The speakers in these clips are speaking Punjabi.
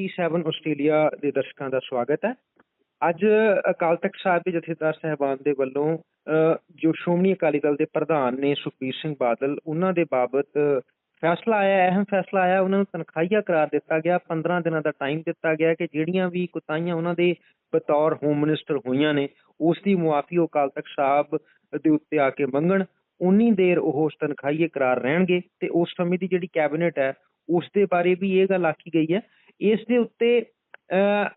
C7 ਆਸਟ੍ਰੇਲੀਆ ਦੇ ਦਰਸ਼ਕਾਂ ਦਾ ਸਵਾਗਤ ਹੈ। ਅੱਜ ਅਕਾਲ ਤਖਤ ਸਾਹਿਬ ਦੇ ਜਥੇਦਾਰ ਸਹਿਬਾਨ ਦੇ ਵੱਲੋਂ ਜੋ ਸ਼੍ਰੋਮਣੀ ਅਕਾਲੀ ਦਲ ਦੇ ਪ੍ਰਧਾਨ ਨੇ ਸੁਖਬੀਰ ਸਿੰਘ ਬਾਦਲ, ਉਹਨਾਂ ਦੇ ਬਾਬਤ ਫੈਸਲਾ ਆਇਆ, ਅਹਿਮ ਫੈਸਲਾ ਆਇਆ, ਉਹਨਾਂ ਨੂੰ ਤਨਖਾਹੀਆ ਕਰਾਰ ਦਿੱਤਾ ਗਿਆ 15 ਦਿਨਾਂ ਦਾ ਟਾਈਮ ਦਿੱਤਾ ਗਿਆ ਕਿ ਜਿਹੜੀਆਂ ਵੀ ਕੁਤਾਹੀਆਂ ਉਹਨਾਂ ਦੇ ਬਤੌਰ ਹੋਮ ਮਿਨਿਸਟਰ ਹੋਈਆਂ ਨੇ ਉਸ ਦੀ ਮੁਆਫੀ ਉਹ ਅਕਾਲ ਤਖਤ ਸਾਹਿਬ ਦੇ ਉੱਤੇ ਆ ਕੇ ਮੰਗਣ, ਉਨੀ ਦੇਰ ਉਹ ਉਸ ਤਨਖਾਹੀਏ ਕਰਾਰ ਰਹਿਣਗੇ ਤੇ ਉਸ ਸਮੇਂ ਦੀ ਜਿਹੜੀ ਕੈਬਨਿਟ ਹੈ ਉਸ ਦੇ ਬਾਰੇ ਵੀ ਇਹ ਗੱਲ ਆਖੀ ਗਈ ਹੈ ਇਸ ਦੇ ਉੱਤੇ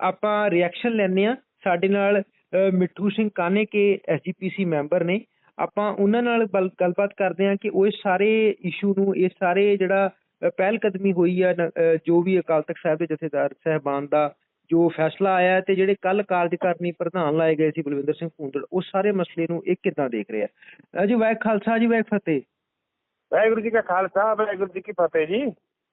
ਆਪਾਂ ਰਿਐਕਸ਼ਨ ਲੈਣੇ ਆ ਸਾਡੇ ਨਾਲ ਮਿੱਠੂ ਸਿੰਘ ਕਾਨੇ ਕੇ ਐਸਜੀਪੀਸੀ ਮੈਂਬਰ ਨੇ। ਆਪਾਂ ਉਹਨਾਂ ਨਾਲ ਗੱਲਬਾਤ ਕਰਦੇ ਹਾਂ ਕਿ ਉਹ ਇਸ ਸਾਰੇ ਇਸ਼ੂ ਨੂੰ ਇਸ ਸਾਰੇ ਜਿਹੜਾ ਪਹਿਲ ਕਦਮੀ ਹੋਈ ਹੈ ਜੋ ਵੀ ਅਕਾਲ ਤਖਤ ਸਾਹਿਬ ਦੇ ਜਥੇਦਾਰ ਸਹਿਬਾਨ ਦਾ ਜੋ ਫੈਸਲਾ ਆਇਆ ਤੇ ਜਿਹੜੇ ਕੱਲ ਕਾਰਜਕਾਰਨੀ ਪ੍ਰਧਾਨ ਲਾਏ ਗਏ ਸੀ ਬਲਵਿੰਦਰ ਸਿੰਘ ਭੂੰਦੜ ਉਸ ਸਾਰੇ ਮਸਲੇ ਨੂੰ ਇਹ ਕਿਦਾਂ ਦੇਖ ਰਿਹਾ? ਹੈ ਜੀ ਵਾਹਿ ਖਾਲਸਾ, ਜੀ ਵਾਹਿ ਫਤਿਹ। ਵਾਹਿਗੁਰੂ ਜੀ ਕਾ ਖਾਲਸਾ, ਵਾਹਿਗੁਰੂ ਜੀ ਕੀ ਫਤਿਹ ਜੀ।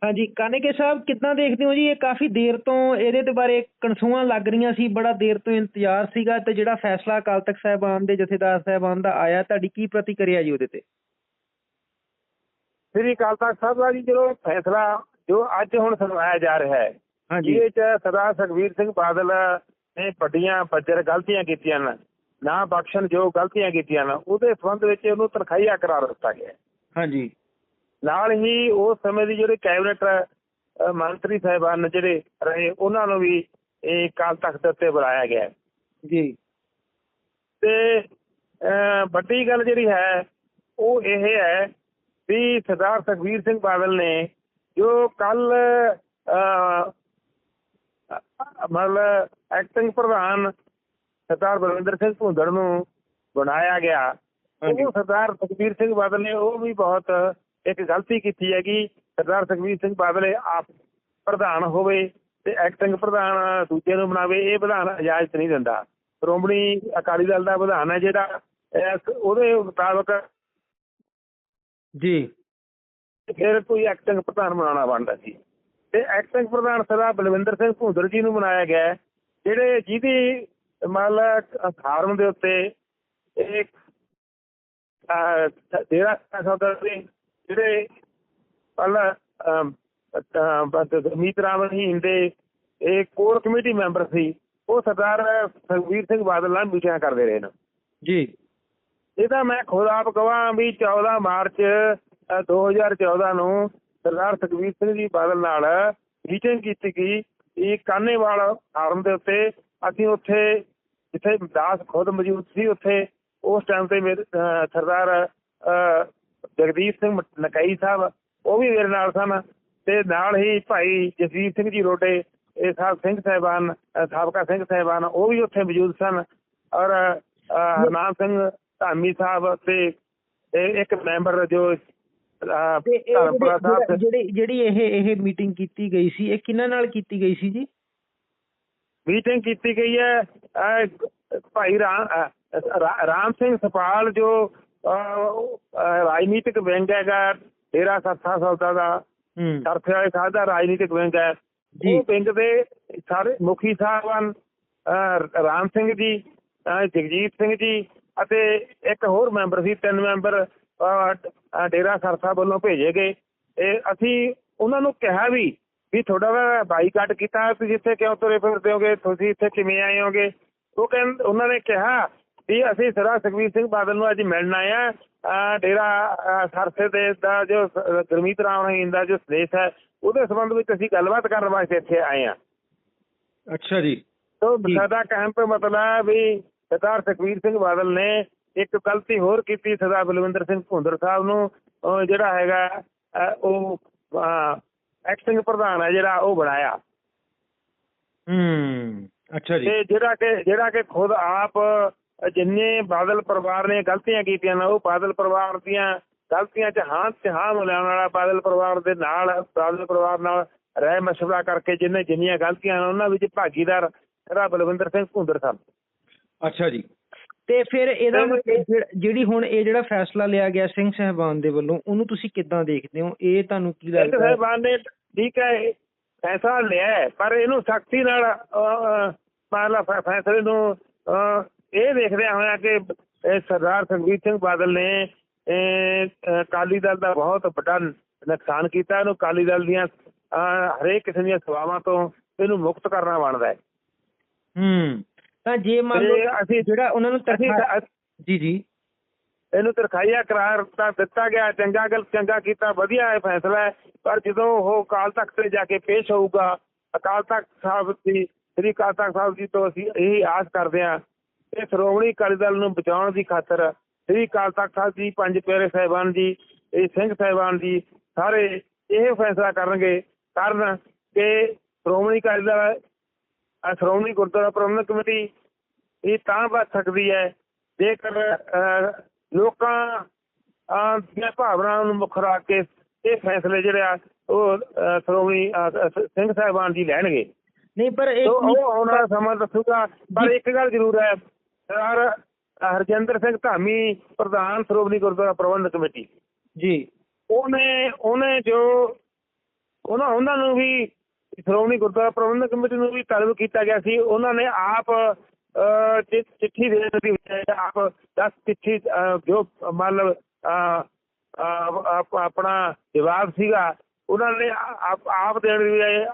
ਹਾਂਜੀ ਕਾਨੇਕੇ ਸਾਹਿਬ ਕਿੱਦਾਂ ਦੇਖਦੇ ਹੋ ਜੀ? ਇਹ ਕਾਫੀ ਦੇਰ ਤੋਂ ਇਹਦੇ ਦੇ ਬਾਰੇ ਕਨਸੂਆਂ ਲੱਗ ਰਹੀਆਂ ਸੀ ਬੜਾ ਦੇਰ ਤੋਂ ਇੰਤਜ਼ਾਰ ਸੀਗਾ ਤੇ ਜਿਹੜਾ ਫੈਸਲਾ ਅਕਾਲ ਤਖਤ ਸਾਹਿਬਾਨ ਦੇ ਜਥੇਦਾਰ ਸਾਹਿਬਾਨ ਦਾ ਆਇਆ ਤੁਹਾਡੀ ਕੀ ਪ੍ਰਤੀਕਿਰਿਆ ਜੀ ਉਹਦੇ ਤੇ? ਸ੍ਰੀ ਅਕਾਲ ਤਖਤ ਸਾਹਿਬ ਦਾ ਜੀ ਜਦੋਂ ਫੈਸਲਾ ਜੋ ਅੱਜ ਹੁਣ ਸੁਣਵਾਇਆ ਜਾ ਰਿਹਾ ਹੈ ਹਾਂਜੀ। ਜਿਹਦੇ ਚ ਸਰਦਾਰ ਸੁਖਬੀਰ ਸਿੰਘ ਬਾਦਲ ਨੇ ਵੱਡੀਆਂ ਬੱਜਰ ਗਲਤੀਆਂ ਕੀਤੀਆਂ ਨੇ ਨਾ ਬਖਸ਼ਣ ਜੋ ਗਲਤੀਆਂ ਕੀਤੀਆਂ ਨੇ ਉਹਦੇ ਸੰਬੰਧ ਵਿੱਚ ਉਹਨੂੰ ਤਨਖਾਹੀਆ ਕਰਾਰ ਦਿੱਤਾ ਗਿਆ। ਹਾਂਜੀ। ਨਾਲ ਹੀ ਉਸ ਸਮੇਂ ਦੀ ਜਿਹੜੇ ਕੈਬਨਿਟ ਮੰਤਰੀ ਸਾਹਿਬਾਨ ਜਿਹੜੇ ਰਹੇ ਉਹਨਾਂ ਨੂੰ ਵੀ ਇਹ ਅਕਾਲ ਤਖਤ ਉੱਤੇ ਬੁਲਾਇਆ ਗਿਆ। ਜੀ ਤੇ ਵੱਡੀ ਗੱਲ ਜਿਹੜੀ ਹੈ ਉਹ ਇਹ ਹੈ ਵੀ ਸਰਦਾਰ ਸੁਖਬੀਰ ਸਿੰਘ ਬਾਦਲ ਨੇ ਜੋ ਕੱਲ ਮਤਲਬ ਐਕਟਿੰਗ ਪ੍ਰਧਾਨ ਸਰਦਾਰ ਬਲਵਿੰਦਰ ਸਿੰਘ ਭੁੰਦੜ ਨੂੰ ਬਣਾਇਆ ਗਿਆ। ਉਹ ਸਰਦਾਰ ਸੁਖਬੀਰ ਸਿੰਘ ਬਾਦਲ ਨੇ ਉਹ ਵੀ ਬਹੁਤ ਇੱਕ ਗਲਤੀ ਕੀਤੀ ਹੈਗੀ। ਸਰਦਾਰ ਸੁਖਬੀਰ ਸਿੰਘ ਬਾਦਲ ਆਪ ਪ੍ਰਧਾਨ ਹੋਵੇ ਤੇ ਐਕਟਿੰਗ ਪ੍ਰਧਾਨ ਦੂਜੇ ਨੂੰ ਬਣਾਵੇ ਇਹ ਵਿਧਾਨ ਇਜਾਜ਼ਤ ਨਹੀਂ ਦਿੰਦਾ। ਸ਼੍ਰੋਮਣੀ ਅਕਾਲੀ ਦਲ ਦਾ ਵਿਧਾਨ ਹੈ ਜਿਹੜਾ ਉਹਦੇ ਮੁਤਾਬਕ ਜੀ। ਫਿਰ ਕੋਈ ਐਕਟਿੰਗ ਪ੍ਰਧਾਨ ਬਣਾਉਣਾ ਬਣਦਾ ਸੀ। ਤੇ ਐਕਟਿੰਗ ਪ੍ਰਧਾਨ ਸਰਦਾਰ ਬਲਵਿੰਦਰ ਸਿੰਘ ਭੁੰਦਰ ਜੀ ਨੂੰ ਬਣਾਇਆ ਗਿਆ ਜਿਹੜੇ ਜਿਹਦੀ ਮੰਨ ਲਾ ਫਾਰਮ ਦੇ ਉੱਤੇ ਇੱਕ ਸੌਦਾ ਦੇ ਜਿਹੜੇ ਪਹਿਲਾਂ ਮੀਤ ਰਾਵਣ ਹੀ ਦੇ ਇਹ ਕੋਰ ਕਮੇਟੀ ਮੈਂਬਰ ਸੀ ਉਹ ਸਰਦਾਰ ਸੁਖਬੀਰ ਸਿੰਘ ਬਾਦਲ ਨਾਲ ਮੀਟਿੰਗਾਂ ਕਰਦੇ ਰਹੇ ਨੇ। ਜੀ। ਇਹ ਤਾਂ ਮੈਂ ਖੁਦ ਆਪ ਕਹਾਂ ਵੀ 14 ਮਾਰਚ ਅ, 2014 ਨੂੰ ਸਰਦਾਰ ਸੁਖਬੀਰ ਸਿੰਘ ਜੀ ਬਾਦਲ ਨਾਲ ਮੀਟਿੰਗ ਕੀਤੀ ਗਈ ਇਹ ਕਾਨੇਵਾਲ ਫਾਰਮ ਦੇ ਉੱਤੇ ਅਸੀਂ ਉੱਥੇ ਜਿੱਥੇ ਦਾਸ ਖੁਦ ਮੌਜੂਦ ਸੀ ਉੱਥੇ ਉਸ ਟਾਈਮ ਤੇ ਮੇਰੇ ਸਰਦਾਰ ਜਗਦੀਪ ਸਿੰਘ ਨਕਈ ਸਾਹਿਬ ਉਹ ਵੀ ਮੇਰੇ ਨਾਲ ਸਨ ਤੇ ਨਾਲ ਹੀ ਭਾਈ ਜਸਵੀਰ ਸਿੰਘ ਜੀ ਰੋਡੇ ਇਹ ਸਾਹਿਬ ਸਿੰਘ ਸਾਹਿਬਾਨ ਸਾਬਕਾ ਸਿੰਘ ਸਾਹਿਬਾਨ ਉਹ ਵੀ ਉੱਥੇ ਮੌਜੂਦ ਸਨ ਔਰ ਹਰਨਾਮ ਸਿੰਘ ਧਾਮੀ ਸਾਹਿਬ ਤੇ ਇੱਕ ਮੈਂਬਰ ਜੋ ਜਿਹੜੇ- ਇਹ ਇਹ ਮੀਟਿੰਗ ਕੀਤੀ ਗਈ ਸੀ ਇਹ ਕਿਹਨਾਂ ਨਾਲ ਕੀਤੀ ਗਈ ਸੀ ਜੀ? ਮੀਟਿੰਗ ਕੀਤੀ ਗਈ ਹੈ ਭਾਈ ਰਾਮ ਸਿੰਘ ਸਪਾਲ ਜੋ ਰਾਜਨੀਤਿਕ ਵਿੰਗ ਹੈਗਾ ਡੇਰਾ ਸੱਥਾ ਸੌਦਾ ਦਾ ਹੂੰ। ਸਰਫੇ ਵਾਲੇ ਸਾਹਿਬ ਦਾ ਰਾਜਨੀਤਿਕ ਵਿੰਗ ਹੈ। ਜੀ। ਉਹ ਵਿੰਗ ਦੇ ਸਾਰੇ ਮੁਖੀ ਸਾਹਿਬਾਨ ਰਾਮ ਸਿੰਘ ਜੀ ਜਗਜੀਤ ਸਿੰਘ ਜੀ ਅਤੇ ਇੱਕ ਹੋਰ ਮੈਂਬਰ ਸੀ ਤਿੰਨ ਮੈਂਬਰ ਡੇਰਾ ਸਰਸਾ ਵੱਲੋਂ ਭੇਜੇ ਗਏ। ਇਹ ਅਸੀਂ ਉਹਨਾਂ ਨੂੰ ਕਿਹਾ ਵੀ ਵੀ ਤੁਹਾਡਾ ਬਾਈਕਾਟ ਕੀਤਾ ਤੁਸੀਂ ਇੱਥੇ ਕਿਉਂ ਤੁਰੇ ਫਿਰਦੇ ਹੋਗੇ? ਤੁਸੀਂ ਇੱਥੇ ਕਿਵੇਂ ਆਏ ਹੋਗੇ? ਉਹ ਕਹਿੰਦੇ ਉਹਨਾਂ ਨੇ ਕਿਹਾ ਵੀ ਅਸੀਂ ਸਰਦਾਰ ਸੁਖਬੀਰ ਸਿੰਘ ਬਾਦਲ ਨੂੰ ਅੱਜ ਮਿਲਣ ਆਏ ਆ ਡੇਰਾ ਸਰਸੇ ਦੇ ਦਾ ਜੋ ਗੁਰਮੀਤ ਰਾਮ ਰਹੀਮ ਦਾ ਜੋ ਸੰਦੇਸ਼ ਹੈ ਉਹਦੇ ਸੰਬੰਧ ਵਿੱਚ ਅਸੀਂ ਗੱਲਬਾਤ ਕਰਨ ਵਾਸਤੇ ਇੱਥੇ ਆਏ ਆ ਅੱਛਾ ਜੀ। ਤੋ। ਸਾਡਾ ਤੋਂ ਮਤਲਬ ਵੀ ਸਰਦਾਰ ਸੁਖਬੀਰ ਸਿੰਘ ਬਾਦਲ ਨੇ ਇੱਕ ਗਲਤੀ ਹੋਰ ਕੀਤੀ ਸਰਦਾਰ ਬਲਵਿੰਦਰ ਸਿੰਘ ਭੁੰਦਰ ਸਾਹਿਬ ਨੂੰ। ਜਿਹੜਾ ਹੈਗਾ ਉਹ ਐਕਟਿੰਗ ਪ੍ਰਧਾਨ ਹੈ ਜਿਹੜਾ ਉਹ ਬਣਾਇਆ। ਹੂੰ ਅੱਛਾ ਜੀ। ਤੇ ਜਿਹੜਾ ਕਿ ਜਿਹੜਾ ਕਿ ਖੁਦ ਆਪ ਜਿੰਨੇ ਬਾਦਲ ਪਰਿਵਾਰ ਨੇ ਗਲਤੀਆਂ ਕੀਤੀਆਂ ਨੇ ਉਹ ਬਾਦਲ ਪਰਿਵਾਰ ਦੀਆਂ ਗਲਤੀਆਂ 'ਚ ਹਾਂ 'ਚ ਹਾਂ ਮਿਲਾਉਣ ਵਾਲਾ ਬਾਦਲ ਪਰਿਵਾਰ ਦੇ ਨਾਲ ਬਾਦਲ ਪਰਿਵਾਰ ਨਾਲ ਰਹਿ ਮਸ਼ਵਰਾ ਕਰਕੇ ਜਿੰਨੇ ਜਿੰਨੀਆਂ ਗਲਤੀਆਂ ਨੇ ਉਹਨਾਂ ਵਿੱਚ ਭਾਗੀਦਾਰ ਜਿਹੜਾ ਬਲਵਿੰਦਰ ਸਿੰਘ ਭੁੰਦਰ ਸਾਹਿਬ ਅੱਛਾ ਜੀ। ਤੇ ਫਿਰ ਇਹਦਾ ਜਿਹੜਾ- ਹੁਣ ਇਹ ਜਿਹੜਾ ਫੈਸਲਾ ਲਿਆ ਗਿਆ ਸਿੰਘ ਸਹਿਬਾਨ ਦੇ ਵੱਲੋਂ ਉਹਨੂੰ ਤੁਸੀਂ ਕਿੱਦਾਂ ਦੇਖਦੇ ਹੋ? ਇਹ ਤੁਹਾਨੂੰ ਕੀ ਸਿੰਘ ਲੱਗਦਾ? ਹੈ? ਸਾਹਿਬਾਨ ਨੇ ਠੀਕ ਹੈ ਫੈਸਲਾ ਲਿਆ ਹੈ, ਪਰ ਇਹਨੂੰ ਸਖਤੀ ਨਾਲ ਮਾਲਾ ਫੈਸਲੇ ਨੂੰ ਇਹ ਦੇਖਦਿਆਂ ਹੋਇਆ ਕਿ ਇਹ ਸਰਦਾਰ ਸੁਖਬੀਰ ਸਿੰਘ ਬਾਦਲ ਨੇ ਅਕਾਲੀ ਦਲ ਦਾ ਬਹੁਤ ਵੱਡਾ ਨੁਕਸਾਨ ਕੀਤਾ। ਇਹਨੂੰ ਅਕਾਲੀ ਦਲ ਦੀਆਂ ਹਰੇਕ ਕਿਸਮ ਦੀਆਂ ਸੇਵਾਵਾਂ ਤੋਂ ਇਹਨੂੰ ਮੁਕਤ ਕਰਨਾ ਬਣਦਾ ਹੈ। ਹੂੰ। ਤਾਂ ਜੇ ਮੰਨ ਲਓ ਅਸੀਂ ਜਿਹੜਾ ਉਹਨਾਂ ਨੂੰ ਤਰਖਾ ਜੀ ਜੀ। ਇਹਨੂੰ ਤਰਖਾਈਆ ਕਰਾਰ ਤਾਂ ਦਿੱਤਾ ਗਿਆ ਚੰਗਾ ਗੱਲ ਚੰਗਾ ਕੀਤਾ ਵਧੀਆ ਹੈ ਫੈਸਲਾ ਹੈ। ਪਰ ਜਦੋਂ ਉਹ ਅਕਾਲ ਤਖਤ ਤੇ ਜਾ ਕੇ ਪੇਸ਼ ਹੋਊਗਾ ਅਕਾਲ ਤਖਤ ਸਾਹਿਬ ਦੀ ਸ੍ਰੀ ਅਕਾਲ ਤਖਤ ਸਾਹਿਬ ਜੀ ਤੋਂ ਅਸੀਂ ਇਹ ਆਸ ਕਰਦੇ ਹਾਂ ਕਿ ਸ਼੍ਰੋਮਣੀ ਅਕਾਲੀ ਦਲ ਨੂੰ ਬਚਾਉਣ ਦੀ ਖਾਤਰ ਸ੍ਰੀ ਅਕਾਲ ਤਖਤ ਸਾਹਿਬ ਜੀ ਪੰਜ ਪਿਆਰੇ ਸਾਹਿਬਾਨ ਜੀ ਇਹ ਸਿੰਘ ਸਾਹਿਬਾਨ ਜੀ ਸਾਰੇ ਇਹ ਫੈਸਲਾ ਕਰਨਗੇ ਕਰਨ ਕਿ ਸ਼੍ਰੋਮਣੀ ਅਕਾਲੀ ਦਲ ਸ਼੍ਰੋਮਣੀ ਗੁਰਦੁਆਰਾ ਪ੍ਰਬੰਧਕ ਕਮੇਟੀ ਇਹ ਤਾਂ ਬਚ ਸਕਦੀ ਹੈ ਜੇਕਰ ਲੋਕਾਂ ਦੀਆਂ ਭਾਵਨਾਵਾਂ ਨੂੰ ਮੁੱਖ ਰੱਖ ਕੇ ਇਹ ਫੈਸਲੇ ਜਿਹੜੇ ਆ ਉਹ ਸ਼੍ਰੋਮਣੀ ਸਿੰਘ ਸਾਹਿਬਾਨ ਜੀ ਲੈਣਗੇ ਨਹੀਂ ਪਰ ਤੋ ਉਹ ਆਉਣ ਵਾਲਾ ਸਮਾਂ ਦੱਸੂਗਾ ਪਰ। ਇੱਕ ਗੱਲ ਜ਼ਰੂਰ ਹੈ ਸਰ ਹਰਜਿੰਦਰ ਸਿੰਘ ਧਾਮੀ ਪ੍ਰਧਾਨ ਸ਼੍ਰੋਮਣੀ ਗੁਰਦੁਆਰਾ ਪ੍ਰਬੰਧਕ ਕਮੇਟੀ। ਜੀ। ਉਹਨੇ ਉਹਨੇ ਜੋ ਉਹਨਾਂ ਉਹਨਾਂ ਨੂੰ ਵੀ ਸ਼੍ਰੋਮਣੀ ਗੁਰਦੁਆਰਾ ਪ੍ਰਬੰਧਕ ਕਮੇਟੀ ਨੂੰ ਵੀ ਤਲਬ ਕੀਤਾ ਗਿਆ ਸੀ। ਉਹਨਾਂ ਨੇ ਆਪ ਚਿੱਠੀ ਦੀ ਬਜਾਏ ਆਪ 10 ਚਿੱਠੀ ਜੋ ਮਤਲਬ ਆਪਣਾ ਜਵਾਬ ਸੀਗਾ ਉਹਨਾਂ ਨੇ ਆਪ ਆਪ ਦੇਣ ਦੀ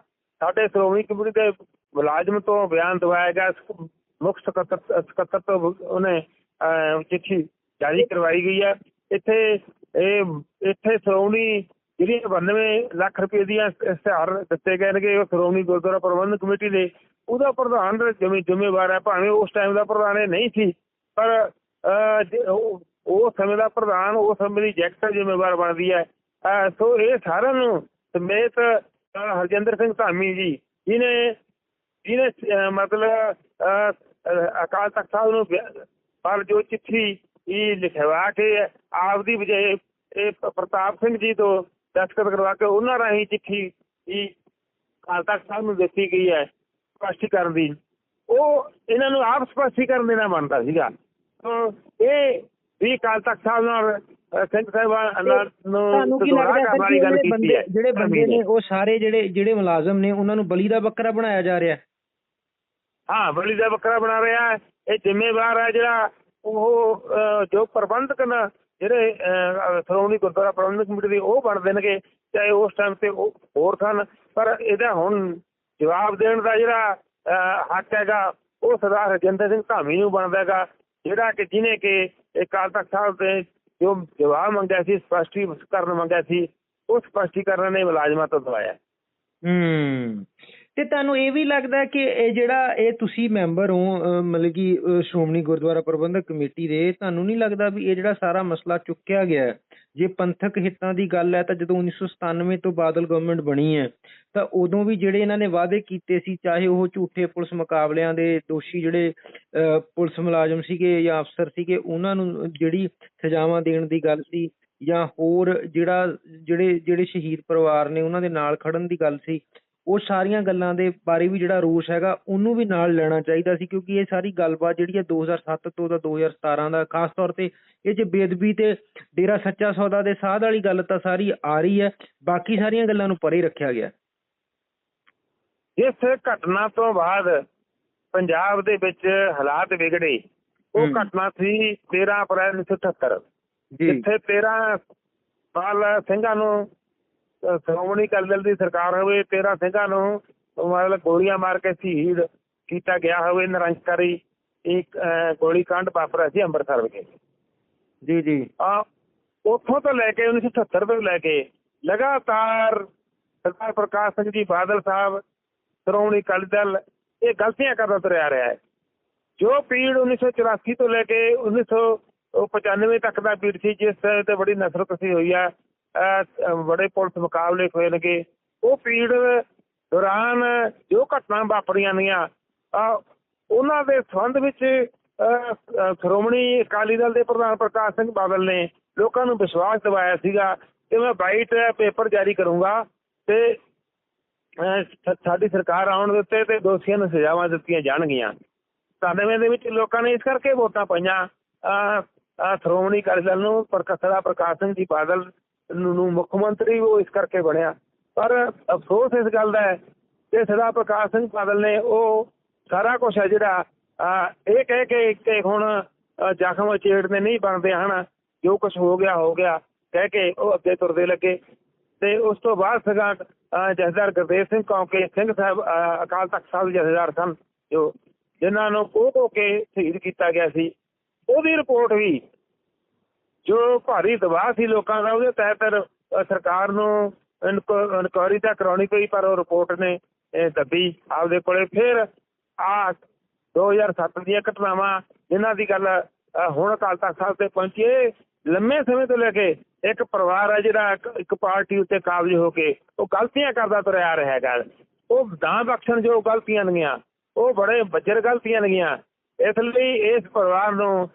ਸਾਡੇ ਸ਼੍ਰੋਮਣੀ ਕਮੇਟੀ ਦੇ ਮੁਲਾਜ਼ਮ ਤੋਂ ਬਿਆਨ ਦਵਾਇਆ ਗਿਆ। ਮੁੱਖ ਸਕੱਤਰ ਸਕੱਤਰ ਤੋਂ ਉਹਨੇ ਚਿੱਠੀ ਜਾਰੀ ਕਰਵਾਈ ਗਈ ਹੈ। ਇੱਥੇ ਇਹ ਇੱਥੇ ਸ਼੍ਰੋਮਣੀ ਜਿਹੜੀ 92 ਲੱਖ ਰੁਪਏ ਦੀਆਂ ਇਸ਼ਤਿਹਾਰ ਦਿੱਤੇ ਗਏ ਨੇਗੇ ਉਹ ਸ਼੍ਰੋਮਣੀ ਗੁਰਦੁਆਰਾ ਪ੍ਰਬੰਧਕ ਕਮੇਟੀ ਦੇ ਉਹਦਾ ਪ੍ਰਧਾਨ ਜਿਵੇਂ ਜ਼ਿੰਮੇਵਾਰ ਹੈ ਭਾਵੇਂ ਉਸ ਟਾਈਮ ਦਾ ਪ੍ਰਧਾਨ ਇਹ ਨਹੀਂ ਸੀ ਪਰ ਅਹ, ਜੇ ਉਹ ਸਮੇਂ ਦਾ ਪ੍ਰਧਾਨ ਉਸ ਸਮੇਂ ਦੀ ਜੈਕਟਰ ਜ਼ਿੰਮੇਵਾਰ ਬਣਦੀ ਹੈ। ਸੋ ਇਹ ਸਾਰਿਆਂ ਨੂੰ ਸਮੇਤ ਹਰਜਿੰਦਰ ਸਿੰਘ ਧਾਮੀ ਜੀ ਜਿਹਨੇ ਜਿਹਨੇ ਮਤਲਬ ਅਕਾਲ ਤਖਤ ਸਾਹਿਬ ਨੂੰ ਪਰ ਜੋ ਚਿੱਠੀ ਇਹ ਲਿਖਵਾ ਕੇ ਆਪਦੀ ਬਜਾਏ ਇਹ ਪ੍ਰਤਾਪ ਸਿੰਘ ਜੀ ਤੋਂ ਦਸਤਖਤ ਕਰਵਾ ਕੇ ਉਹਨਾਂ ਰਾਹੀਂ ਚਿੱਠੀ ਇਹ ਅਕਾਲ ਤਖਤ ਸਾਹਿਬ ਨੂੰ ਦਿੱਤੀ ਗਈ ਹੈ ਸਪਸ਼ਟੀਕਰਨ ਦੀ। ਉਹ ਇਹਨਾਂ ਨੂੰ ਆਪ ਸਪਸ਼ਟੀਕਰਨ ਦੇਣਾ ਬਣਦਾ ਸੀਗਾ। ਇਹ ਵੀ ਅਕਾਲ ਤਖਤ ਸਾਹਿਬ ਨਾਲ ਸਿੰਘ ਸਾਹਿਬਾਨ ਨੂੰ ਕਰਨ ਵਾਲੀ ਗੱਲ ਜਿਹੜੇ ਕੀਤੀ ਬੰਦੇ ਹੈ। ਜਿਹੜੇ ਬੰਦੇ ਧਾਮੀ ਨੇ ਉਹ ਸਾਰੇ ਜਿਹੜੇ ਜਿਹੜੇ ਮੁਲਾਜ਼ਮ ਨੇ ਉਹਨਾਂ ਨੂੰ ਬਲੀ ਦਾ ਬੱਕਰਾ ਬਣਾਇਆ ਜਾ ਰਿਹਾ ਹਾਂ? ਹਾਂ ਬਲੀ ਦਾ ਬੱਕਰਾ ਬਣਾ ਰਿਹਾ ਹੈ। ਇਹ ਜ਼ਿੰਮੇਵਾਰ ਹੈ ਜਿਹੜਾ ਉਹ ਜੋ ਪ੍ਰਬੰਧਕ ਨੇ, ਜਿਹੜੇ ਸ਼੍ਰੋਮਣੀ ਗੁਰਦੁਆਰਾ ਪ੍ਰਬੰਧਕ ਕਮੇਟੀ ਦੇ ਉਹ ਬਣ ਦੇਣਗੇ, ਚਾਹੇ ਉਸ ਟਾਈਮ ਤੇ ਉਹ ਹੋਰ ਸਨ, ਪਰ ਇਹਦਾ ਹੁਣ ਜਵਾਬ ਦੇਣ ਦਾ ਜਿਹੜਾ ਹੱਕ ਹੈਗਾ, ਉਹ ਸਰਦਾਰ ਰਜਿੰਦਰ ਸਿੰਘ ਧਾਮੀ ਨੂੰ ਬਣਦਾ ਹੈਗਾ, ਜਿਹੜਾ ਕਿ ਜਿਹਨੇ ਕਿ ਅਕਾਲ ਤਖਤ ਸਾਹਿਬ ਦੇ ਜੋ ਜਵਾਬ ਮੰਗਿਆ ਸੀ, ਸਪਸ਼ਟੀਕਰਨ ਮੰਗਿਆ ਸੀ, ਉਹ ਸਪਸ਼ਟੀਕਰਨ ਨੇ ਮੁਲਾਜ਼ਮਾਂ ਤੋਂ ਦਵਾਇਆ। ਹੂੰ। ਤੇ ਤੁਹਾਨੂੰ ਇਹ ਵੀ ਲੱਗਦਾ ਕਿ ਇਹ ਜਿਹੜਾ ਇਹ ਤੁਸੀਂ ਮੈਂਬਰ ਹੋ ਮਤਲਬ ਕਿ ਸ਼੍ਰੋਮਣੀ ਗੁਰਦੁਆਰਾ ਪ੍ਰਬੰਧਕ ਕਮੇਟੀ ਦੇ ਤੁਹਾਨੂੰ ਨਹੀਂ ਲੱਗਦਾ ਵੀ ਇਹ ਜਿਹੜਾ ਸਾਰਾ ਮਸਲਾ ਚੁੱਕਿਆ ਗਿਆ ਜੇ ਪੰਥਕ ਹਿੱਤਾਂ ਦੀ ਗੱਲ ਹੈ ਤਾਂ ਜਦੋਂ 1997 ਤੋਂ ਬਾਦਲ ਗਵਰਨਮੈਂਟ ਬਣੀ ਹੈ ਤਾਂ ਉਦੋਂ ਵੀ ਜਿਹੜੇ ਇਹਨਾਂ ਨੇ ਵਾਅਦੇ ਕੀਤੇ ਸੀ ਚਾਹੇ ਉਹ ਝੂਠੇ ਪੁਲਿਸ ਮੁਕਾਬਲਿਆਂ ਦੇ ਦੋਸ਼ੀ ਜਿਹੜੇ ਅਹ, ਪੁਲਿਸ ਮੁਲਾਜ਼ਮ ਸੀਗੇ ਜਾਂ ਅਫਸਰ ਸੀਗੇ ਉਹਨਾਂ ਨੂੰ ਜਿਹੜੀ ਸਜ਼ਾਵਾਂ ਦੇਣ ਦੀ ਗੱਲ ਸੀ ਜਾਂ ਹੋਰ ਜਿਹੜਾ ਜਿਹੜੇ ਜਿਹੜੇ ਸ਼ਹੀਦ ਪਰਿਵਾਰ ਨੇ ਉਹਨਾਂ ਦੇ ਨਾਲ ਖੜਨ ਦੀ ਗੱਲ ਸੀ ਉਹ ਸਾਰੀਆਂ ਗੱਲਾਂ ਦੇ ਬਾਰੇ ਵੀ ਜਿਹੜਾ ਰੋਸ਼ ਹੈਗਾ ਉਹਨੂੰ ਵੀ ਨਾਲ ਲੈਣਾ ਚਾਹੀਦਾ ਸੀ ਕਿਉਂਕਿ ਇਹ ਸਾਰੀ ਗੱਲਬਾਤ ਜਿਹੜੀ ਹੈ 2007 ਤੋਂ ਦਾ 2017 ਦਾ ਖਾਸ ਤੌਰ ਤੇ ਇਹ 'ਚ ਬੇਦਬੀ ਤੇ ਡੇਰਾ ਸੱਚਾ ਸੌਦਾ ਦੇ ਸਾਧ ਵਾਲੀ ਗੱਲ ਤਾਂ ਸਾਰੀ ਆ ਰਹੀ ਹੈ ਬਾਕੀ ਸਾਰੀਆਂ ਗੱਲਾਂ ਨੂੰ ਪਰੇ ਰੱਖਿਆ ਗਿਆ। ਇਸ ਘਟਨਾ ਤੋਂ ਬਾਅਦ ਪੰਜਾਬ ਦੇ ਵਿੱਚ ਹਾਲਾਤ ਵਿਗੜੇ। ਉਹ। ਘਟਨਾ ਸੀ 13 ਅਪ੍ਰੈਲ 1978 ਜੀ। ਜਿੱਥੇ 13 ਸਾਲ ਸਿੰਘਾਂ ਨੂੰ ਸ਼੍ਰੋਮਣੀ ਅਕਾਲੀ ਦਲ ਦੀ ਸਰਕਾਰ ਹੋਵੇ 13 ਸਿੰਘਾਂ ਨੂੰ ਮਤਲਬ ਗੋਲੀਆਂ ਮਾਰ ਕੇ ਸ਼ਹੀਦ ਕੀਤਾ ਗਿਆ ਹੋਵੇ ਨਿਰੰਕਾਰੀ ਇੱਕ ਗੋਲੀ ਕਾਂਡ ਵਾਪਰਿਆ ਸੀ ਅੰਮ੍ਰਿਤਸਰ ਵਿਖੇ। ਜੀ ਜੀ। ਆ ਉੱਥੋਂ ਤੋਂ ਲੈ ਕੇ 1978 ਤੋਂ ਲੈ ਕੇ ਲਗਾਤਾਰ ਸਰਦਾਰ ਪ੍ਰਕਾਸ਼ ਸਿੰਘ ਜੀ ਬਾਦਲ ਸਾਹਿਬ ਸ਼੍ਰੋਮਣੀ ਅਕਾਲੀ ਦਲ ਇਹ ਗਲਤੀਆਂ ਕਰਦਾ ਤੁਰਿਆ ਰਿਹਾ ਹੈ। ਜੋ ਪੀੜ 1984 ਤੋਂ ਲੈ ਕੇ 1995 ਤੱਕ ਦਾ ਪੀੜ ਸੀ ਜਿਸ ਤੇ ਬੜੀ ਨਫ਼ਰਤ ਸੀ ਹੋਈ ਅਹ, ਬੜੇ ਪੁਲਿਸ ਮੁਕਾਬਲੇ ਹੋਏ ਨੇਗੇ। ਉਹ ਪੀੜ ਦੌਰਾਨ ਜੋ ਘਟਨਾ ਵਾਪਰੀਆਂ ਨੇਆਂ ਉਹਨਾਂ ਦੇ ਸੰਬੰਧ ਵਿੱਚ ਸ਼੍ਰੋਮਣੀ ਅਕਾਲੀ ਦਲ ਦੇ ਪ੍ਰਧਾਨ ਪ੍ਰਕਾਸ਼ ਸਿੰਘ ਬਾਦਲ ਨੇ ਲੋਕਾਂ ਨੂੰ ਵਿਸ਼ਵਾਸ ਦਿਵਾਇਆ ਸੀਗਾ ਕਿ ਮੈਂ ਵਾਈਟ ਪੇਪਰ ਜਾਰੀ ਕਰੂੰਗਾ ਤੇ ਸਾਡੀ ਸਰਕਾਰ ਆਉਣ ਦੇ ਉੱਤੇ ਤੇ ਦੋਸ਼ੀਆਂ ਨੂੰ ਸਜ਼ਾਵਾਂ ਦਿੱਤੀਆਂ ਜਾਣਗੀਆਂ। 97 ਦੇ ਵਿੱਚ ਲੋਕਾਂ ਨੇ ਇਸ ਕਰਕੇ ਵੋਟਾਂ ਪਾਈਆਂ। ਸ਼੍ਰੋਮਣੀ ਅਕਾਲੀ ਦਲ ਨੂੰ ਪ੍ਰਕਾਸ਼ਰਾ ਪ੍ਰਕਾਸ਼ ਸਿੰਘ ਜੀ ਬਾਦਲ ਨੂੰ ਮੁੱਖ ਮੰਤਰੀ ਉਹ ਇਸ ਕਰਕੇ ਬਣਿਆ। ਪਰ ਅਫਸੋਸ ਇਸ ਗੱਲ ਦਾ ਹੈ ਕਿ ਸਰਦਾਰ ਪ੍ਰਕਾਸ਼ ਸਿੰਘ ਬਾਦਲ ਨੇ ਉਹ ਸਾਰਾ ਕੁਝ ਹੈ ਜਿਹੜਾ ਇਹ ਕਹਿ ਕੇ ਕਿ ਹੁਣ ਜ਼ਖਮ ਚੇੜਨੇ ਨਹੀਂ ਬਣਦੇ ਹਨ। ਜੋ ਕੁਝ ਹੋ ਗਿਆ ਹੋ ਗਿਆ। ਕਹਿ ਕੇ ਉਹ ਅੱਗੇ ਤੁਰਦੇ ਲੱਗੇ। ਤੇ ਉਸ ਤੋਂ ਬਾਅਦ ਸਗਾ ਜਥੇਦਾਰ ਗੁਰਦੇਵ ਸਿੰਘ ਕੌਂਕੇ, ਸਿੰਘ ਸਾਹਿਬ ਅਕਾਲ ਤਖਤ ਸਾਹਿਬ ਜਥੇਦਾਰ ਸਨ ਜੋ, ਜਿਨ੍ਹਾਂ ਨੂੰ ਕੋਹ ਧੋ ਕੇ ਸ਼ਹੀਦ ਕੀਤਾ ਗਿਆ ਸੀ। ਉਹਦੀ ਰਿਪੋਰਟ ਵੀ ਜੋ ਭਾਰੀ ਦਬਾਅ ਸੀ ਲੋਕਾਂ ਦਾ, ਉਹਦੇ ਤਹਿਤ ਸਰਕਾਰ ਨੂੰ ਇਨਕੁਆਇਰੀ ਤਾਂ ਕਰਾਉਣੀ ਪਈ, ਪਰ ਉਹ ਰਿਪੋਰਟ ਨੇ ਦੱਬੀ ਆਪਦੇ ਕੋਲੇ। ਫਿਰ ਆ 2007 ਦੀਆਂ ਘਟਨਾਵਾਂ ਜਿਨ੍ਹਾਂ ਦੀ ਗੱਲ ਹੁਣ ਅਕਾਲ ਤਖਤ ਸਾਹਿਬ ਤੇ ਪਹੁੰਚੀ ਲੰਮੇ ਸਮੇਂ ਤੋਂ ਲੈ ਕੇ ਇੱਕ ਪਰਿਵਾਰ ਹੈ ਜਿਹੜਾ ਇੱਕ- ਪਾਰਟੀ ਉੱਤੇ ਕਾਬਜ ਹੋ ਕੇ ਉਹ ਗਲਤੀਆਂ ਕਰਦਾ ਤੁਰਿਆ ਆ ਰਿਹਾ ਹੈਗਾ। ਉਹ ਦਾਂ ਬਖਸ਼ਣ ਜੋ ਗਲਤੀਆਂ ਨੇਗੀਆਂ ਉਹ ਬੜੇ ਬੱਜਰ ਗਲਤੀਆਂ ਨੇਗੀਆਂ ਇਸ ਲਈ ਇਸ ਪਰਿਵਾਰ ਨੂੰ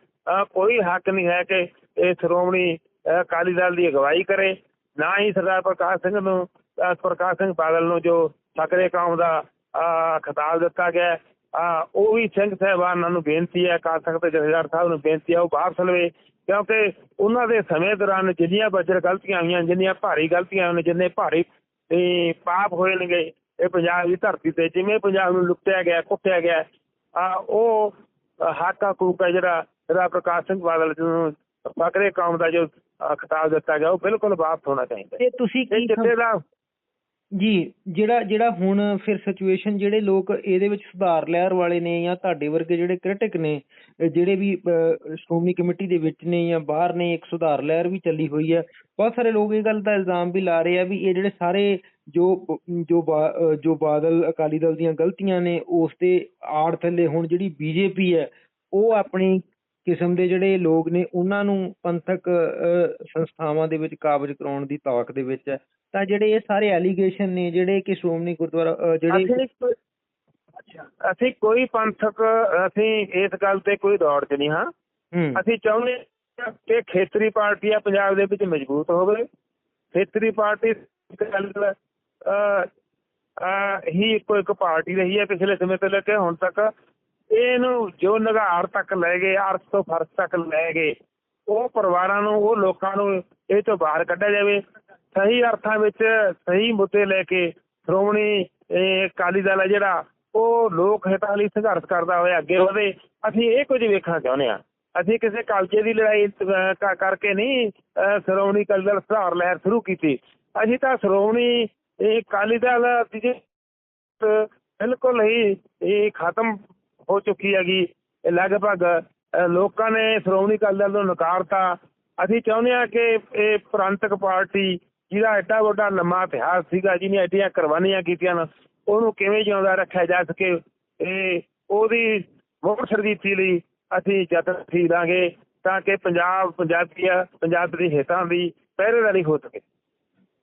ਕੋਈ ਹੱਕ ਨਹੀਂ ਹੈ ਕਿ ਇਹ ਸ਼੍ਰੋਮਣੀ ਅਕਾਲੀ ਦਲ ਦੀ ਅਗਵਾਈ ਕਰੇ, ਨਾ ਹੀ ਸਰਦਾਰ ਪ੍ਰਕਾਸ਼ ਸਿੰਘ ਨੂੰ ਪ੍ਰਕਾਸ਼ ਸਿੰਘ ਬਾਦਲ ਨੂੰ ਜੋ ਸਕਰੇ ਕੌਮ ਦਾ ਖਿਤਾਬ ਦਿੱਤਾ ਗਿਆ ਉਹ ਵੀ ਸਿੰਘ ਸਾਹਿਬਾਨਾਂ ਨੂੰ ਬੇਨਤੀ ਹੈ, ਅਕਾਲ ਤਖਤ ਜਥੇਦਾਰ ਸਾਹਿਬ ਨੂੰ ਬੇਨਤੀ ਹੈ, ਉਹ ਵਾਪਸ ਲਵੇ, ਕਿਉਂਕਿ ਉਹਨਾਂ ਦੇ ਸਮੇਂ ਦੌਰਾਨ ਜਿੰਨੀਆਂ ਬੱਜਰ ਗਲਤੀਆਂ ਹੋਈਆਂ, ਜਿੰਨੀਆਂ ਭਾਰੀ ਗਲਤੀਆਂ ਹੋਈਆਂ, ਜਿੰਨੇ ਭਾਰੀ, ਤੇ ਪਾਪ ਹੋਏ ਨੇਗੇ, ਇਹ ਪੰਜਾਬ ਦੀ ਧਰਤੀ ਤੇ, ਜਿਵੇਂ ਪੰਜਾਬ ਨੂੰ ਲੁੱਟਿਆ ਗਿਆ, ਕੁੱਟਿਆ ਗਿਆ ਆ ਉਹ ਹਾਕਾ ਹੱਕ ਹੈ ਜਿਹੜਾ ਜਿਹੜਾ ਪ੍ਰਕਾਸ਼ ਸਿੰਘ ਬਾਦਲ ਨੂੰ ਫਕਰੇ ਕੌਮ ਦਾ ਜੋ ਖਿਤਾਬ ਦਿੱਤਾ ਗਿਆ ਉਹ ਬਿਲਕੁਲ ਵਾਪਸ ਹੋਣਾ ਚਾਹੀਦਾ। ਤੇ ਤੁਸੀਂ ਕੀ ਜਿੱਤੇ ਦਾ ਜੀ ਜਿਹੜਾ ਜਿਹੜਾ ਹੁਣ ਫਿਰ ਸਿਚੁਏਸ਼ਨ ਜਿਹੜੇ ਲੋਕ ਇਹਦੇ ਵਿੱਚ ਸੁਧਾਰ ਲਹਿਰ ਵਾਲੇ ਨੇ ਜਾਂ ਤੁਹਾਡੇ ਵਰਗੇ ਜਿਹੜੇ ਕ੍ਰਿਟਿਕ ਨੇ ਜਿਹੜੇ ਵੀ ਸ਼੍ਰੋਮਣੀ ਕਮੇਟੀ ਦੇ ਵਿੱਚ ਨੇ ਜਾਂ ਬਾਹਰ ਨੇ ਇੱਕ ਸੁਧਾਰ ਲਹਿਰ ਵੀ ਚੱਲੀ ਹੋਈ ਹੈ। ਬਹੁਤ ਸਾਰੇ ਲੋਕ ਇਹ ਗੱਲ ਦਾ ਇਲਜ਼ਾਮ ਵੀ ਲਾ ਰਹੇ ਆ ਵੀ ਇਹ ਜਿਹੜੇ ਸਾਰੇ ਜੋ ਜੋ ਜੋ ਬਾਦਲ ਅਕਾਲੀ ਦਲ ਦੀਆਂ ਗਲਤੀਆਂ ਨੇ ਉਸ ਤੇ ਆੜ ਥੱਲੇ ਹੁਣ ਜਿਹੜੀ ਬੀਜੇਪੀ ਹੈ ਉਹ ਆਪਣੀ ਕਿਸਮ ਦੇ ਜਿਹੜੇ ਲੋਕ ਨੇ ਉਹਨਾਂ ਨੂੰ ਪੰਥਕ ਸੰਸਥਾਵਾਂ ਦੇ ਵਿੱਚ ਕਾਬਜ ਕਰਾਉਣ ਦੀ ਤਾਕ ਦੇ ਵਿੱਚ ਹੈ। ਤਾਂ ਜਿਹੜੇ ਇਹ ਸਾਰੇ ਐਲੀਗੇਸ਼ਨ ਨੇ ਜਿਹੜੇ ਕਿ ਸ਼੍ਰੋਮਣੀ ਗੁਰਦੁਆਰਾ ਜਿਹੜੇ ਅਸੀਂ ਕੋਈ- ਪੰਥਕ ਅਸੀਂ ਇਸ ਗੱਲ ਤੇ ਕੋਈ ਦੌੜ ਚ ਨਹੀਂ ਹਾਂ। ਅਸੀਂ ਚਾਹੁੰਦੇ ਹਾਂ ਕਿ ਖੇਤਰੀ ਪਾਰਟੀਆਂ ਪੰਜਾਬ ਦੇ ਵਿੱਚ ਮਜ਼ਬੂਤ ਹੋਵੇ। ਖੇਤਰੀ ਪਾਰਟੀ ਹੀ ਇੱਕੋ ਇੱਕ ਪਾਰਟੀ ਰਹੀ ਹੈ ਪਿਛਲੇ ਸਮੇਂ ਤੋਂ ਲੈ ਕੇ ਹੁਣ ਤੱਕ। ਇਹਨੂੰ ਜੋ ਨਿਗਾਰ ਤੱਕ ਲੈ ਗਏ, ਅਰਥ ਤੋਂ ਫਰਜ਼ ਤੱਕ ਲੈ ਗਏ, ਉਹ ਪਰਿਵਾਰਾਂ ਨੂੰ, ਉਹ ਲੋਕਾਂ ਨੂੰ ਇਹ ਤੋਂ ਬਾਹਰ ਕੱਢਿਆ ਜਾਵੇ। ਸਹੀ ਅਰਥਾਂ ਵਿੱਚ ਸਹੀ ਮੁੱਦੇ ਲੈ ਕੇ ਸ਼੍ਰੋਮਣੀ ਅਕਾਲੀ ਦਲ ਹੈ ਜਿਹੜਾ, ਉਹ ਲੋਕ ਹਿੱਤਾਂ ਲਈ ਸੰਘਰਸ਼ ਕਰਦਾ ਹੋਇਆ, ਅੱਗੇ ਵਧੇ। ਅਸੀਂ ਇਹ ਕੁਝ ਵੇਖਣਾ ਚਾਹੁੰਦੇ ਹਾਂ। ਅਸੀਂ ਕਿਸੇ ਕਲਚੇ ਦੀ ਲੜਾਈ ਕਰਕੇ ਨਹੀਂ ਸ਼੍ਰੋਮਣੀ ਅਕਾਲੀ ਦਲ ਸੁਧਾਰ ਲਹਿਰ ਸ਼ੁਰੂ ਕੀਤੀ। ਅਸੀਂ ਤਾਂ ਸ਼੍ਰੋਮਣੀ, ਇਹ ਅਕਾਲੀ ਦਲ ਦੀ ਬਿਲਕੁਲ ਹੀ, ਇਹ ਖਤਮ ਹੋ ਚੁੱਕੀ ਹੈਗੀ। ਲਗਭਗ ਲੋਕਾਂ ਨੇ ਸ਼੍ਰੋਮਣੀ ਅਕਾਲੀ ਦਲ ਨੂੰ ਨਕਾਰਤਾ। ਅਸੀਂ ਚਾਹੁੰਦੇ ਹਾਂ ਕਿ ਇਹ ਪ੍ਰਾਂਤਕ ਪਾਰਟੀ, ਜਿਹਦਾ ਐਡਾ ਵੱਡਾ ਲੰਮਾ ਇਤਿਹਾਸ ਸੀਗਾ ਜਿਹਨੇ ਐਡੀਆਂ ਕੁਰਬਾਨੀਆਂ ਕੀਤੀਆਂ ਨੇ, ਉਹਨੂੰ ਕਿਵੇਂ ਜਿਉਂਦਾ ਰੱਖਿਆ ਜਾ ਸਕੇ, ਇਹ ਉਹਦੀ ਮੁੜ ਸਰਜੀਤੀ ਲਈ ਅਸੀਂ ਯਤਨ ਲਾਂਗੇ ਤਾਂ ਕਿ ਪੰਜਾਬ ਪੰਜਾਬੀਆ ਪੰਜਾਬ ਦੇ ਹਿੱਤਾਂ ਦੀ ਪਹਿਰੇਦਾਰੀ ਹੋ ਸਕੇ।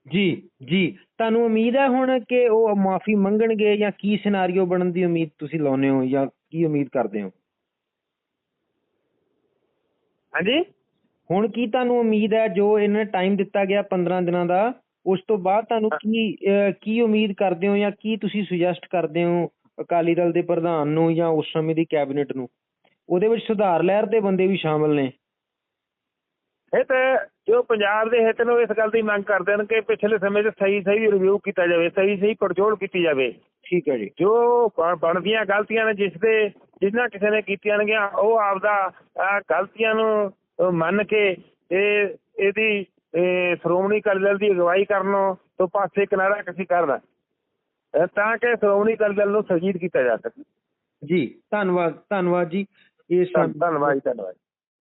ਜੀ ਜੀ। ਤੁਹਾਨੂੰ ਉਮੀਦ ਹੈ ਹੁਣ ਕਿ ਉਹ ਮਾਫੀ ਮੰਗਣਗੇ ਜਾਂ ਕੀ ਸਿਨੈਰੀਓ ਬਣਨ ਦੀ ਉਮੀਦ ਤੁਸੀਂ ਲਾਉਂਦੇ ਹੋ ਜਾਂ ਕੀ ਉਮੀਦ ਕਰਦੇ ਹੋ? ਹਾਂਜੀ? ਹੁਣ ਕੀ ਤੁਹਾਨੂੰ ਉਮੀਦ ਹੈ ਜੋ ਇਹਨਾਂ ਟਾਈਮ ਦਿੱਤਾ ਗਿਆ 15 ਦਿਨਾਂ ਦਾ ਉਸ ਤੋਂ ਬਾਅਦ ਤੁਹਾਨੂੰ ਕੀ ਕੀ ਉਮੀਦ ਕਰਦੇ ਹੋ ਜਾਂ ਕੀ ਤੁਸੀਂ ਸੁਜੈਸਟ ਕਰਦੇ ਹੋ ਅਕਾਲੀ ਦਲ ਦੇ ਪ੍ਰਧਾਨ ਨੂੰ ਜਾਂ ਉਸ ਸਮੇਂ ਦੀ ਕੈਬਨਿਟ ਨੂੰ? ਉਹਦੇ ਵਿੱਚ ਸੁਧਾਰ ਲਹਿਰ ਦੇ ਬੰਦੇ ਵੀ ਸ਼ਾਮਲ ਨੇ। ਇਹ ਤਾਂ ਜੋ ਪੰਜਾਬ ਦੇ ਹਿੱਤ ਨੂੰ ਇਸ ਗੱਲ ਦੀ ਮੰਗ ਕਰਦੇ ਹਨ ਕਿ ਪਿਛਲੇ ਸਮੇਂ 'ਚ ਸਹੀ ਸਹੀ ਰਿਵਿਊ ਕੀਤਾ ਜਾਵੇ ਸਹੀ ਸਹੀ ਪੜਚੋਲ ਕੀਤੀ ਜਾਵੇ। ਠੀਕ ਹੈ ਜੀ। ਜੋ ਬਣਦੀਆਂ ਗਲਤੀਆਂ ਨੇ ਜਿਸ ਦੇ ਜਿਨ੍ਹਾਂ ਕਿਸੇ ਨੇ ਕੀਤੀਆਂ ਨੇਗੀਆਂ ਉਹ ਆਪਦਾ ਗਲਤੀਆਂ ਨੂੰ ਮੰਨ ਕੇ ਇਹ ਇਹਦੀ ਇਹ, ਸ਼੍ਰੋਮਣੀ ਅਕਾਲੀ ਦਲ ਦੀ ਅਗਵਾਈ ਕਰਨੋਂ ਤੋਂ ਪਾਸੇ ਕਿਨਾਰਾ ਕਿਸੇ ਅਹ, ਤਾਂ ਕਿ ਸ਼੍ਰੋਮਣੀ ਅਕਾਲੀ ਦਲ ਨੂੰ ਸਰਜੀਤ ਕੀਤਾ ਜਾ ਸਕੇ। ਜੀ ਧੰਨਵਾਦ ਧੰਨਵਾਦ ਜੀ। ਇਹ ਧੰਨਵਾਦ ਧੰਨਵਾਦ।